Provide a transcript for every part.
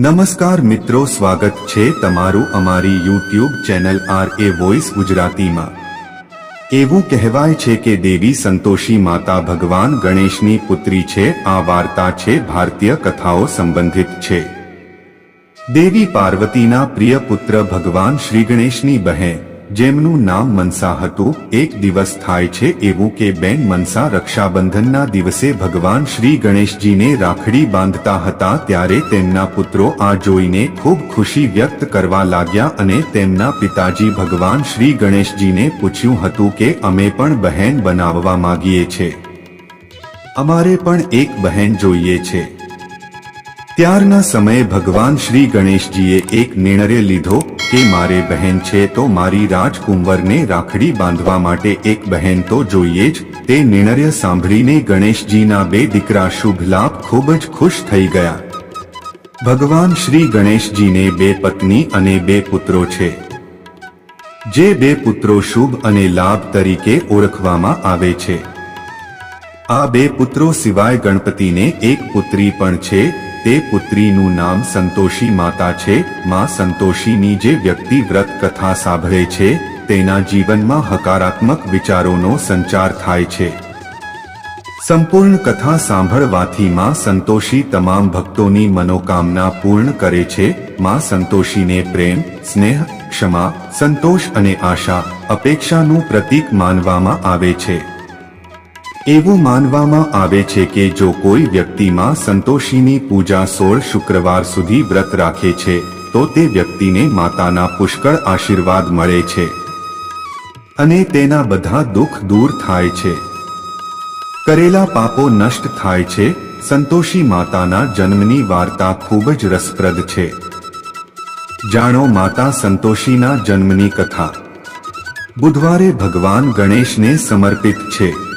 નમસ્કાર મિત્રો, સ્વાગત છે તમારું અમારી YouTube channel R A voice ગુજરાતીમાં. એવું કહેવાય છે કે દેવી સંતોષી માતા ભગવાન ગણેશની પુત્રી છે, આ વાર્તા છે, ભારતીય કથાઓ સંબંધિત છે. દેવી પાર્વતીના પ્રિય પુત્ર ભગવાન શ્રી ગણેશની બહેન. જેમનું નામ મનસા હતું, એક દિવસ થાય છે એવું કે બેન મનસા રક્ષાબંધનના દિવસે ભગવાન શ્રી ગણેશજીને રાખડી બાંધતા હતા ત્યારે તેમના પુત્રો આ જોઈને ખૂબ ખુશી વ્યક્ત કરવા લાગ્યા અને તેમના પિતાજી ભગવાન શ્રી ગણેશજીને પૂછ્યું હતું કે અમે પણ બહેન બનાવવા માંગીએ છે. અમારે પણ એક બહેન જોઈએ છે. ત્યારના સમયે ભગવાન શ્રી ગણેશજીએ એક નિર્ણય લીધો કે મારે બહેન છે તો મારી રાજકુંવરને રાખડી બાંધવા માટે એક બહેન તો જોઈએ જ. તે નિર્ણય સાંભળીને ગણેશજીના બે દીકરા શુભ લાભ ખૂબ જ ખુશ થઈ ગયા. ભગવાન શ્રી ગણેશજીને બે પત્ની અને બે પુત્રો છે. જે બે પુત્રો શુભ અને લાભ તરીકે ઓળખવામાં આવે છે. આ બે પુત્રો સિવાય ગણપતિને એક પુત્રી પણ છે. તે પુત્રીનું નામ સંતોષી માતા છે. માં સંતોષીની જે વ્યક્તિ વ્રત કથા સાંભળે છે, તેના જીવનમાં હકારાત્મક વિચારોનો સંચાર થાય છે. સંપૂર્ણ કથા સાંભળવાથી માં સંતોષી તમામ ભક્તોની મનોકામના પૂર્ણ કરે છે. માં સંતોષીને પ્રેમ, સ્નેહ, ક્ષમા, સંતોષ અને આશા, અપેક્ષાનું પ્રતીક માનવામાં આવે છે. એવું માનવામાં આવે છે કે જો કોઈ વ્યક્તિમાં સંતોષીની પૂજા સોળ શુક્રવાર સુધી વ્રત રાખે છે, તો તે વ્યક્તિને માતાના પુષ્કળ આશીર્વાદ મળે છે. અને તેના બધા દુઃખ દૂર થાય છે. કરેલા પાપો નષ્ટ થાય છે, સંતોષી માતાના જન્મની વાર્તા ખૂબ જ રસપ્રદ છે. જાણો માતા સંતોષીના જન્મની કથા. બુધવારે ભગવાન ગણેશને સમર્પિત છે.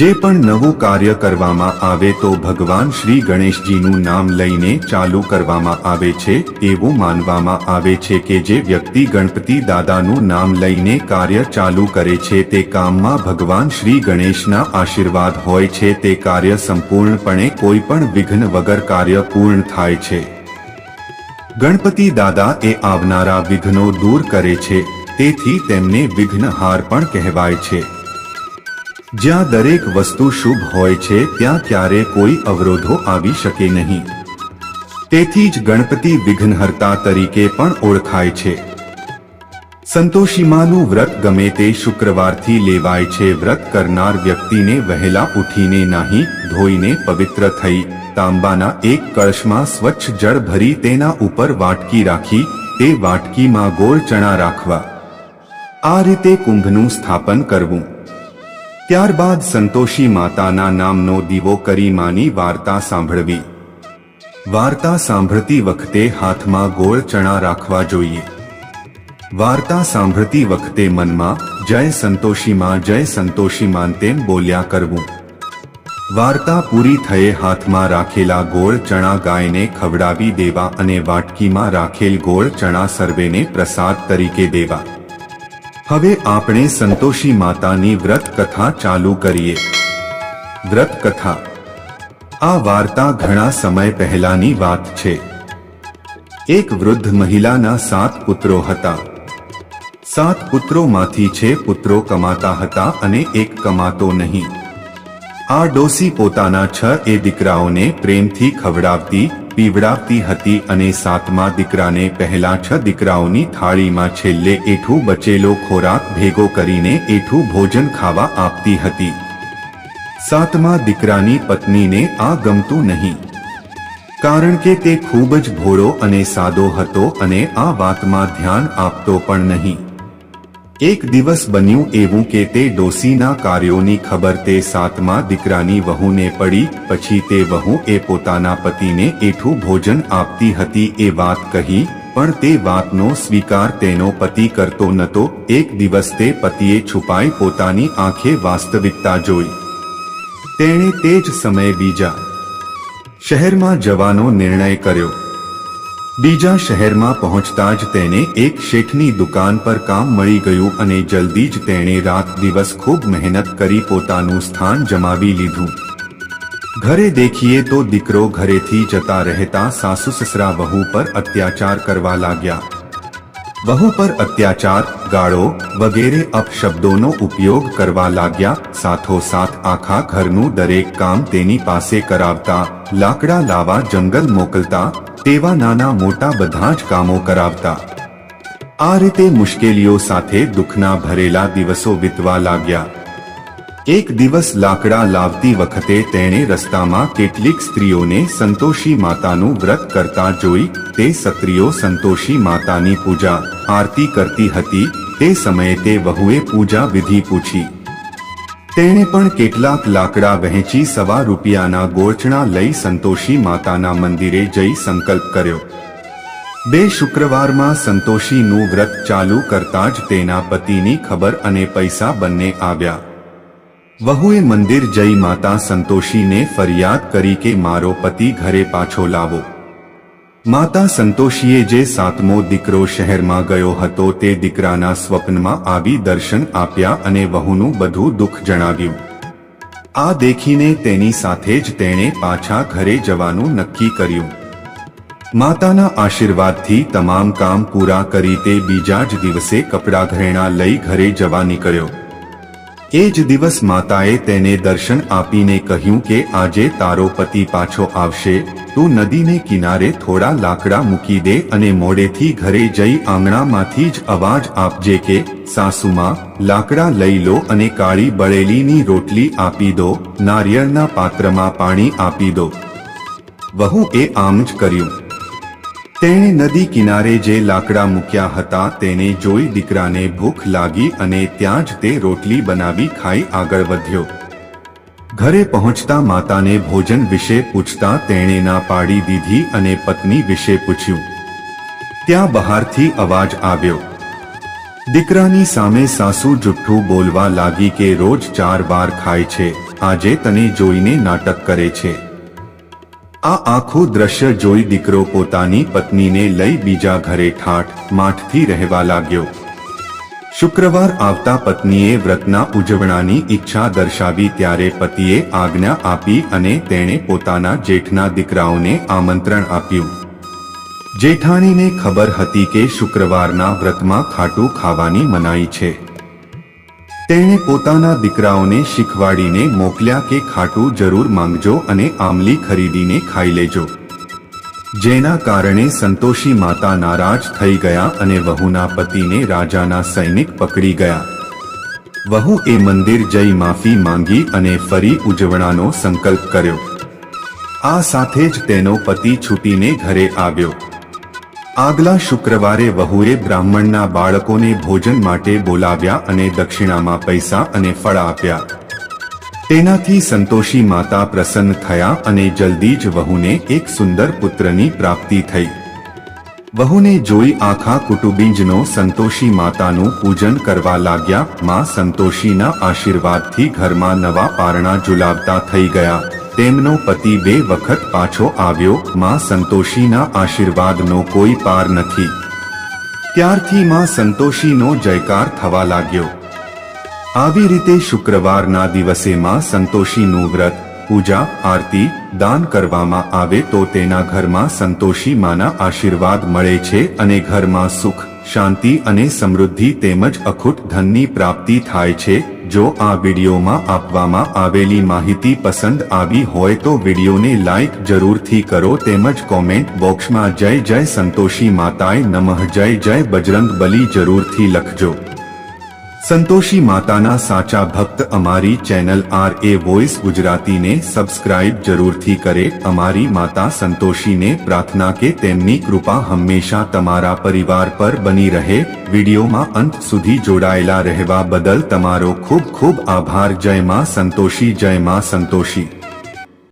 જે પણ નવું કાર્ય કરવામાં આવે તો ભગવાન શ્રી ગણેશજીનું નામ લઈને ચાલુ કરવામાં આવે છે, એવું માનવામાં આવે છે કે જે વ્યક્તિ ગણપતિ દાદાનું નામ લઈને કાર્ય ચાલુ કરે છે તે કામમાં ભગવાન શ્રી ગણેશના આશીર્વાદ હોય છે તે કાર્ય સંપૂર્ણપણે કોઈ પણ વિઘ્ન વગર કાર્ય પૂર્ણ થાય છે. ગણપતિ દાદા એ આવનારા વિઘ્નો દૂર કરે છે, તેથી તેમને વિઘ્નહાર પણ કહેવાય છે. જ્યાં દરેક વસ્તુ શુભ હોય છે, ત્યાં ક્યારે કોઈ અવરોધો આવી શકે નહીં. તેથી જ ગણપતિ વિઘ્નહર્તા તરીકે પણ ઓળખાય છે. સંતોષીમાનું વ્રત ગમે તે શુક્રવારથી લેવાય છે, વ્રત કરનાર વ્યક્તિને વહેલા ઉઠીને નાહી, ધોઈને પવિત્ર થઈ, તાંબાના એક કળશમાં સ્વચ્છ જળ ભરી તેના ઉપર વાટકી રાખી, તે વાટકીમાં ગોળ ચણા રાખવા. આ રીતે કુંભનું સ્થાપન કરવું. ત્યારબાદ સંતોષી માતાના નામનો દીવો કરી માની વાર્તા સાંભળવી. વાર્તા સાંભળતી વખતે હાથમાં ગોળ ચણા રાખવા જોઈએ. વાર્તા સાંભળતી વખતે મનમાં, જય સંતોષીમાં જય સંતોષીમાન તેમ બોલ્યા કરવું. વાર્તા પૂરી થયે હાથમાં રાખેલા ગોળ ચણા ગાયને ખવડાવી દેવા અને વાટકીમાં રાખેલ ગોળ ચણા સર્વેને પ્રસાદ તરીકે દેવા. હવે આપણે સંતોષી માતાની વ્રત કથા ચાલુ કરીએ. વ્રત કથા. આ વાર્તા ઘણા સમય પહેલાની વાત છે. એક વૃદ્ધ મહિલાના સાત પુત્રો હતા. સાત પુત્રોમાંથી છે પુત્રો કમાતા હતા અને એક કમાતો નહીં. આ ડોસી પોતાના છ એ દીકરાઓને પ્રેમથી ખવડાવતી પીવડાવતી હતી અને સાતમા દીકરાને પહેલા છ દીકરાઓની થાળીમાં છેલ્લે એઠું બચેલો ખોરાક ભેગો કરીને એઠું ભોજન ખાવા આપતી હતી. સાતમા દીકરાની પત્નીને આ ગમતું નહીં. કારણ કે તે ખૂબ જ ભોળો અને સાદો હતો અને આ વાતમાં ધ્યાન આપતો પણ નહીં. એક દિવસ બન્યું એવું કે તે ડોસીના કાર્યોની ખબર તે સાતમા દીકરાની વહુને પડી, પછી તે વહુ એ પોતાના પતિને એઠું ભોજન આપતી હતી એ વાત કહી, પણ તે વાતનો સ્વીકાર તેનો પતિ કરતો નતો, એક દિવસ તે પતિએ છુપાઈ પોતાની આંખે વાસ્તવિકતા જોઈ. તેણે તે જ સમયે બીજા શહેરમાં જવાનો નિર્ણય કર્યો. બીજા શહેરમાં પહોંચતા જ તેને એક શેઠની દુકાન પર કામ મળી ગયું અને જલ્દી જ તેણે રાત દિવસ ખૂબ મહેનત કરી પોતાનું સ્થાન જમાવી લીધું. ઘરે દેખીએ તો દીકરો ઘરેથી જતા રહેતા સાસુ સસરા વહુ પર અત્યાચાર કરવા લાગ્યા. વહુ પર અત્યાચાર, ગાળો વગેરે અપશબ્દોનો ઉપયોગ કરવા લાગ્યા, સાથોસાથ આખા ઘરનું દરેક કામ તેની પાસે કરાવતા, લાકડા લાવા જંગલ મોકલતા તેવા નાના મોટા બધા જ કામો કરાવતા. આ રીતે મુશ્કેલીઓ સાથે દુઃખના ભરેલા દિવસો વીતવા લાગ્યા. એક દિવસ લાકડા લાવતી વખતે તેણે રસ્તામાં કેટલીક સ્ત્રીઓને સંતોષી માતાનું વ્રત કરતા જોઈ તે સત્રીઓ સંતોષી માતાની પૂજા, આરતી કરતી હતી, તે સમયે તે વહુએ પૂજા વિધિ પૂછી. તેણે પણ કેટલાક લાકડા વહેંચી સવા રૂપિયાના ગોળચણા લઈ સંતોષી માતાના મંદિરે જઈ સંકલ્પ કર્યો. બે શુક્રવારમાં સંતોષીનું વ્રત ચાલુ કરતા જ તેના પતિની ખબર અને પૈસા બંને આવ્યા. વહુએ મંદિર જઈ માતા સંતોષીને ફરિયાદ કરી કે મારો પતિ ઘરે પાછો લાવો. માતા સંતોષીએ જે સાતમો દીકરો શહેરમાં ગયો હતો તે દીકરાના સ્વપ્નમાં આવી દર્શન આપ્યા અને વહુનું બધું દુઃખ જણાવ્યું. આ દેખીને તેની સાથે જ તેણે પાછા ઘરે જવાનું નક્કી કર્યું. માતાના આશીર્વાદથી તમામ કામ પૂરા કરી તે બીજા જ દિવસે કપડા ઘરેણા લઈ ઘરે જવા નીકળ્યો. એ જ દિવસ માતાએ તેને દર્શન આપીને કહ્યું કે આજે તારો પતિ પાછો આવશે. તું નદીને કિનારે થોડા લાકડા મૂકી દે અને મોડેથી ઘરે જઈ આંગણામાંથી જ અવાજ આપજે કે, સાસુમાં, લાકડા લઈ લો અને કાળી બળેલીની રોટલી આપી દો, નારિયેળના પાત્રમાં પાણી આપી દો. વહુ એ આમ જ કર્યું. તેણે નદી કિનારે જે લાકડા મૂક્યા હતા તેને જોઈ દીકરાને ભૂખ લાગી અને ત્યાં જ તે રોટલી બનાવી ખાઈ આગળ વધ્યો. ઘરે પહોંચતા માતાને ભોજન વિશે પૂછતા તેણે ના પાડી દીધી અને પત્ની વિશે પૂછ્યું. ત્યાં બહારથી અવાજ આવ્યો. દીકરાની સામે સાસુ જુઠ્ઠું બોલવા લાગી કે રોજ ચાર વાર ખાય છે. આજે તને જોઈને નાટક કરે છે. આ આખું દ્રશ્ય જોઈ દીકરો પોતાની પત્નીને લઈ બીજા ઘરે ઠાઠ, માઠથી રહેવા લાગ્યો. શુક્રવાર આવતા પત્નીએ વ્રતના ઉજવણાની ઈચ્છા દર્શાવી ત્યારે પતિએ આજ્ઞા આપી અને તેણે પોતાના જેઠના દીકરાઓને આમંત્રણ આપ્યું. જેઠાણીને ખબર હતી કે શુક્રવારના વ્રતમાં ખાટું ખાવાની મનાઈ છે. તેણે પોતાના દીકરાઓને શીખવાડીને મોકલ્યા કે ખાટું જરૂર માંગજો અને આમલી ખરીદીને ખાઈ લેજો. જેના કારણે સંતોષી માતા નારાજ થઈ ગયા અને વહુના પતિને રાજાના સૈનિક પકડી ગયા. વહુ એ મંદિર જઈ માફી માંગી અને ફરી ઉજવણાનો સંકલ્પ કર્યો. આ સાથે જ તેનો પતિ છૂટીને ઘરે આવ્યો. આગલા શુક્રવારે વહુએ બ્રાહ્મણના બાળકોને ભોજન માટે બોલાવ્યા અને દક્ષિણામાં પૈસા અને ફળ આપ્યા. તેનાથી સંતોષી માતા પ્રસન્ન થયા અને જલ્દી જ વહુને એક સુંદર પુત્રની પ્રાપ્તિ થઈ. વહુને જોઈ આખા કુટુંબીજનો સંતોષી માતાનું પૂજન કરવા લાગ્યા. માં સંતોષીના આશીર્વાદથી ઘરમાં નવા પારણા ઝુલાવતા થઈ ગયા. તેમનો પતિ બે વખત પાછો આવ્યો. માં સંતોષીના આશીર્વાદનો કોઈ પાર નથી. ત્યારથી માં સંતોષીનો જયકાર થવા લાગ્યો. આવી રીતે શુક્રવારના દિવસે માં સંતોષીનું વ્રત, પૂજા, આરતી, દાન કરવામાં આવે તો તેના ઘરમાં સંતોષી માના આશીર્વાદ મળે છે અને ઘરમાં સુખ શાંતિ અને સમૃદ્ધિ તેમજ અખૂટ ધનની પ્રાપ્તિ થાય છે. જો આ વિડીયોમાં આપવામાં આવેલી માહિતી પસંદ આવી હોય તો વિડીયોને લાઈક જરૂરથી કરો તેમજ કોમેન્ટ બોક્સમાં જય જય સંતોષી માતાએ નમઃ જય જય બજરંગ બલી જરૂરથી લખજો. સંતોષી માતાના સાચા ભક્ત અમારી ચેનલ આર એ વોઇસ ગુજરાતીને સબસ્ક્રાઇબ જરૂરથી કરે. અમારી માતા સંતોષીને પ્રાર્થના કે તેમની કૃપા હંમેશા તમારા પરિવાર પર બની રહે. વિડીયોમાં અંત સુધી જોડાયેલા રહેવા બદલ તમારો ખૂબ ખૂબ આભાર. જય માં સંતોષી, જય માં સંતોષી.